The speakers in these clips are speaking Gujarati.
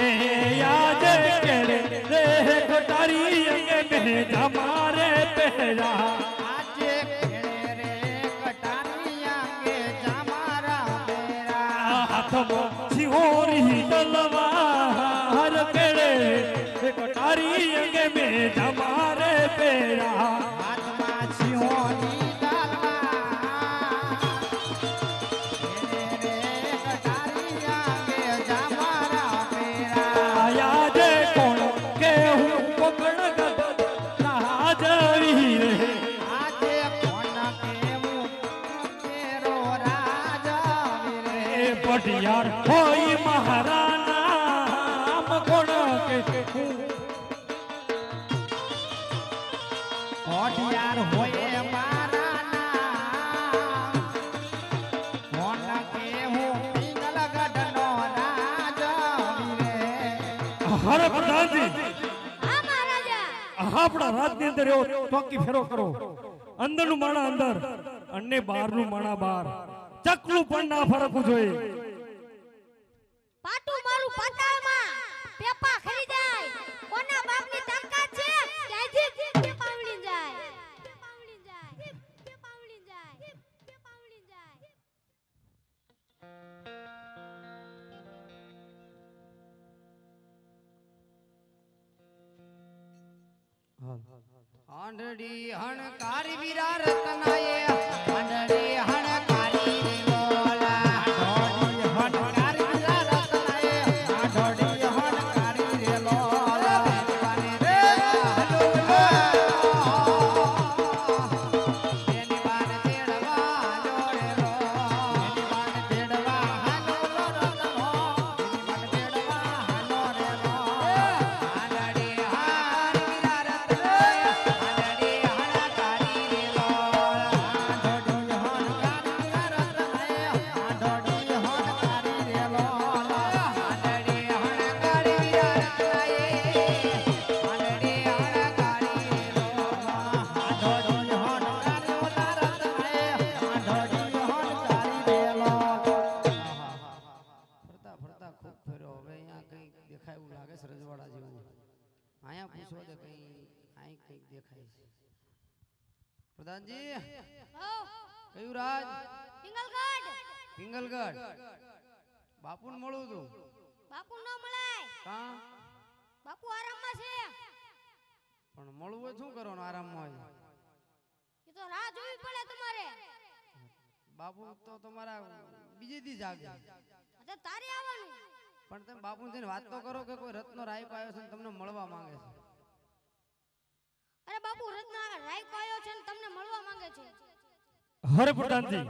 આજે કરે રે કટારી અંગે મેં તમારે પહેરા પટિયાર હોય મહારાણા કોણ કે હું હોટિયાર હોય મારા નામ કોણ કેવું પિંગલગઢનો રાજા વીરે હર પ્રધાનજી આપણા રાજની અંદર એવો ચોકી ફેરો કરો. અંદરનું માણા અંદર અને બહારનું માણા બહાર. ચકલું પણ ના ફરકવું જોઈએ. પાટું મારું પાતાળમાં. પેપા ખરી જાય. કોના બાપની તાકાત છે? ક્યાંથી કે પાવડી જાય. આંધળી હણકાર વીરા રતનાએ પૂછો તો કંઈ આઈ કંઈક દેખાય છે. પ્રધાનજી. કયું રાજ? પિંગલગઢ પિંગલગઢ બાપુને મળું તું. બાપુ ન મળાય. હા બાપુ આરામમાં છે. પણ મળવું હોય શું કરવાનું આરામમાં હોય? એ તો રાહ જોવી પડે તમારે. બાપુ તો તમારા બીજી દી જાગે. અચ્છા તારે આવવાનું. પણ તમે બાપુ જઈને વાત તો કરો કે કોઈ રત્નો રાય આવ્યો છે તમને મળવા માંગે છે. બાપુ રત્ના રાયકો આવ્યો છે ને તમને મળવા માંગે છે? હરે પ્રધાનજી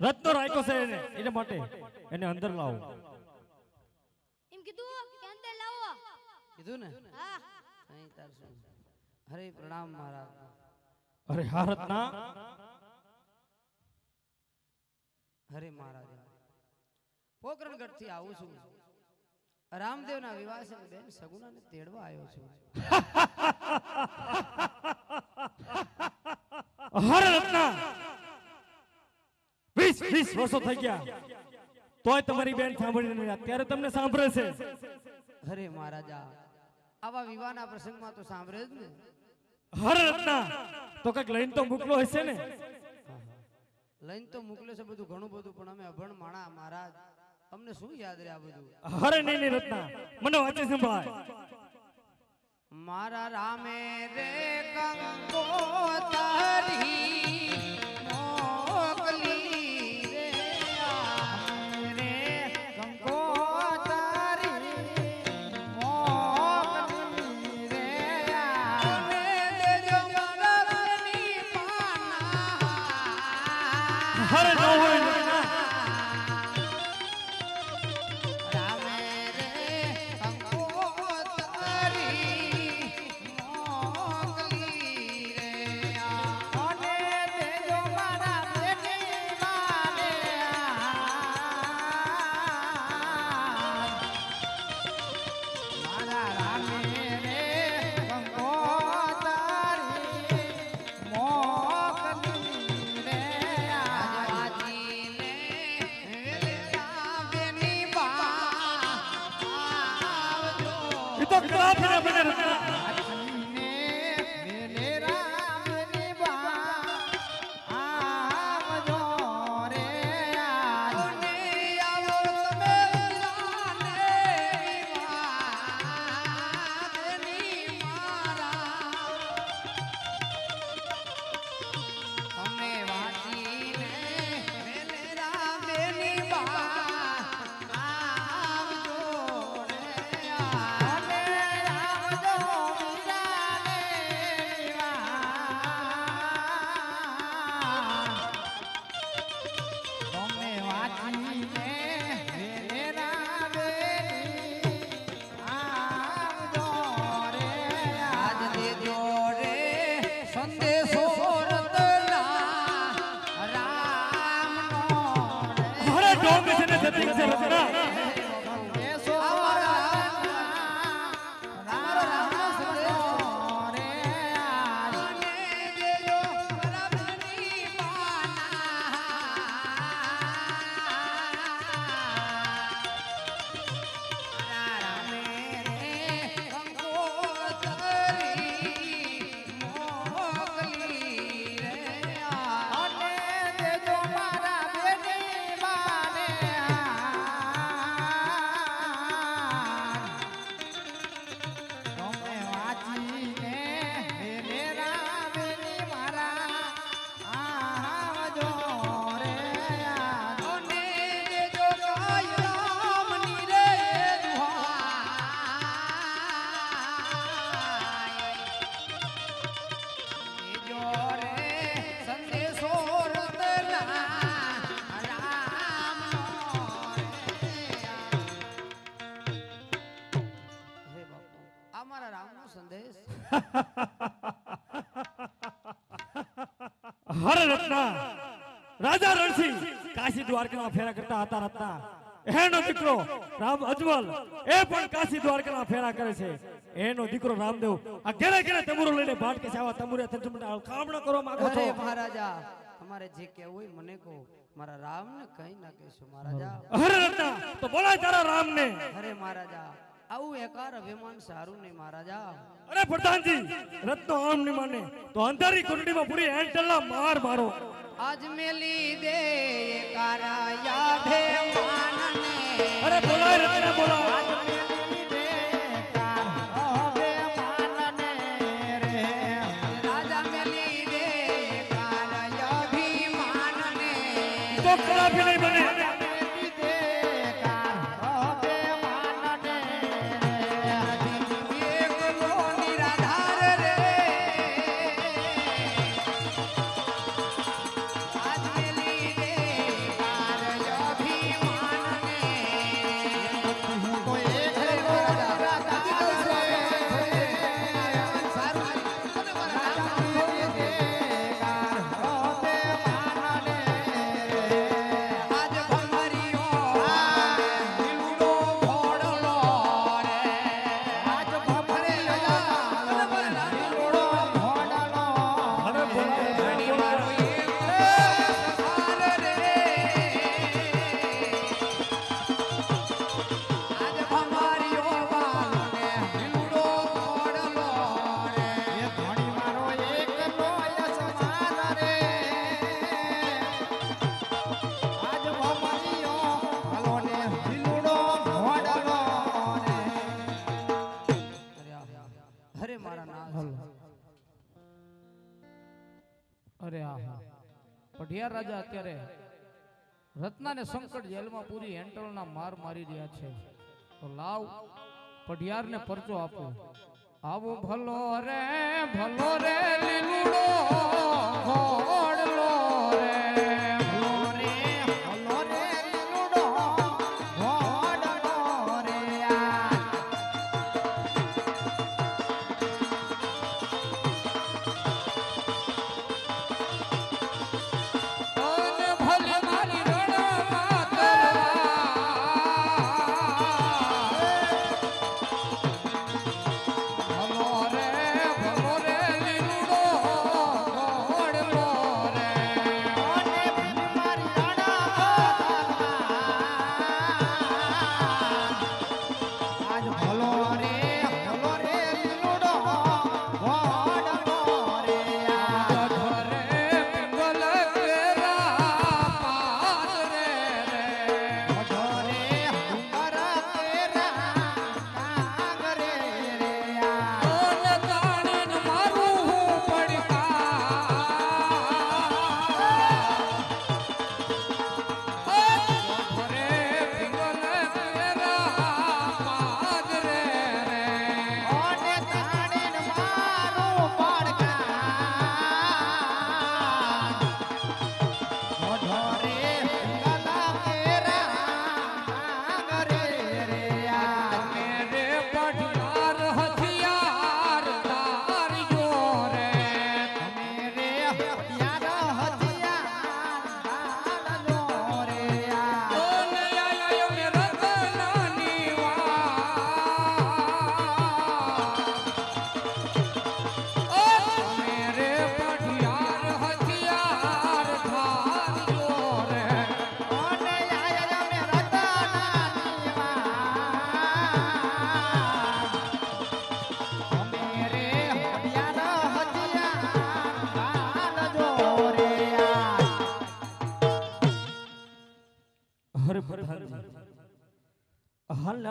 રત્ન રાયકો છે એને એને માટે. એને અંદર લાવો. એમ કીધું કે અંદર લાવો. કીધું ને? હા. અહીં તાર શું? હરે પ્રણામ મહારાજ. અરે હા રત્ના. હરે મહારાજ. પોકરણગઢથી આવું છું. રામદેવના વિવાહ છે બેન સગુણાને તેડવા આવ્યો છું. હર રત્ના વીસ વીસ વર્ષો થઈ ગયા. તોય તમારી બેન સાંભળી અત્યારે તમને સાંભળે છે. હરે મહારાજા આવા વિવાહના પ્રસંગમાં તો સાંભળે જ ને. હર રત્ના તો કંઈક લઈને તો મોકલો હશે ને? લઈને તો મોકલે છે બધું ઘણું બધું પણ અમે અભણ માણા મહારાજ. અમને શું યાદ રહે આ બધું? હરે નહીં રત્ના મને વાંચી સંભળાય. મારા રામે રે કંકોતરી મોકલી રે હર રત્ના રાજા રણસિંહ કાશી દ્વારકાના ફેરા કરતા હતા રત્ના. એનો દીકરો રામ અજમલ એ પણ કાશી દ્વારકાના ફેરા કરે છે. એનો દીકરો રામદેવ આ ઘેરે ઘેરે તમુરો લઈને ભાટકે કે આવા તમુરે તંજુમના કામણા કરવા માંગો છો? મહારાજા અમારે જે કહેવું હોય મને કહો. મારા રામને કઈ ના કહેશો મહારાજા. હરે રત્ના તો બોલાય તારા રામને. હરે મહારાજા આવું એકાર અભિમાન સારું નહીં મહારાજા. અરે પ્રધાનજી રત્નો આમ ની માને. તો અંધારી કુંડડીમાં પૂરી એન્ટલના માર મારો. આજ મેલી દે એકારા યાદે માનને. અરે બોલાય રત્ન બોલાય. રાજા મેલી દે એકારા યાભિમાનને તો નહીં બને. અરે આહા પઢિયાર રાજા અત્યારે રત્નાને સંકટ જેલમાં પૂરી હેન્ટલના માર મારી રહ્યા છે. તો લાવ, પઢિયારને પરચો આપો. આવો ભલો રે ભલો રે, લીલુડો ઘોડલો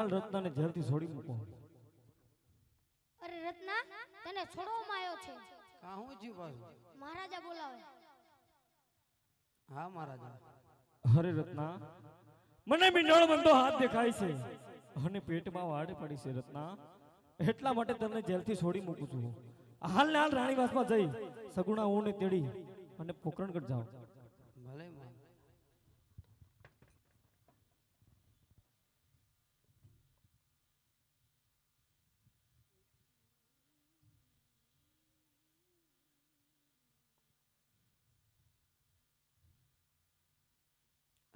હાલ હાલ રત્નાને જેલથી છોડી મૂકો. અરે રત્ના તને છોડવામાં આવ્યો છે. કાહું જીવ પાછું મહારાજા બોલાવે. હા મહારાજા. અરે રત્ના મને બી નળમંદો હાથ દેખાય છે. અને પેટમાં વાડ પડી છે રત્ના. એટલા માટે તમને જેલથી છોડી મૂકું છું. હાલ ને હાલ રાણીવાસમાં જઈ સગુણા ઓને તેડી અને પોકરણગઢ જાઓ ભલે માં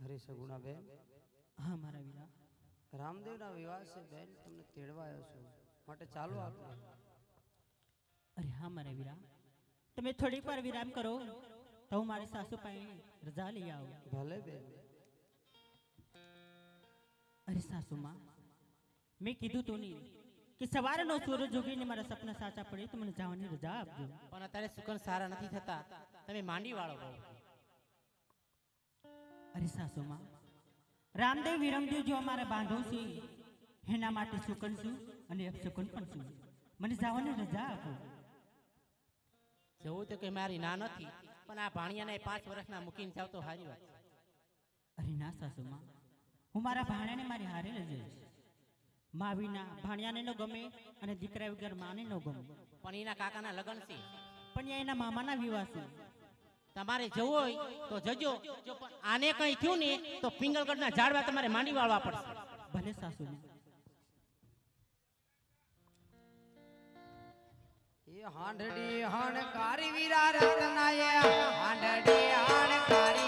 હરે સગુણા બેન હા મારા વીરા. રામદેવના વિવાહ છે બેન તમને તેડવા આવ્યો છું. માટે ચાલો આપણે. અરે હા મારા વિરા. તમે થોડીક વાર વિરામ કરો. તો હું મારી સાસુ પાસે રજા લઈ આવું. ભલે બેન. અરે સાસુમાં મેં કીધું તો નહીં કે સવારનો સૂરજ ઉગીને મારા સપના સાચા પડે તો મને જવાની રજા આપજો. પણ અત્યારે સુકન સારા નથી થતા. તમે માંડી વાળો બહુ. અરે સાસુમાં રામદેવ વિરમદેવ જો અમારે બાંધો છે એના માટે શુકન છું અને અપશુકન પણ છું. મને જવાની રજા આપો. જવું તો કે મારી ના નથી પણ આ ભાણિયાને પાંચ વર્ષના મૂકીને જાવ તો સારી વાત અરે ના સાસુમાં હું મારા ભાણિયાને મારી હારે લઈ જઈશ. મા વિના ભાણિયાને ન ગમે અને દીકરા વગર માને ન ગમે. પણ એના કાકાના લગ્ન છે. પણ એના મામાના વિવાહ છે. તમારે જવું હોય તો જજો. આને કઈ થયું ને તો પિંગલગઢના ઝાડવા તમારે માંડી વાળવા પડશે. ભલે સાસુને. એ હાંડડી વીરા રત્નાએ હાંડડી રે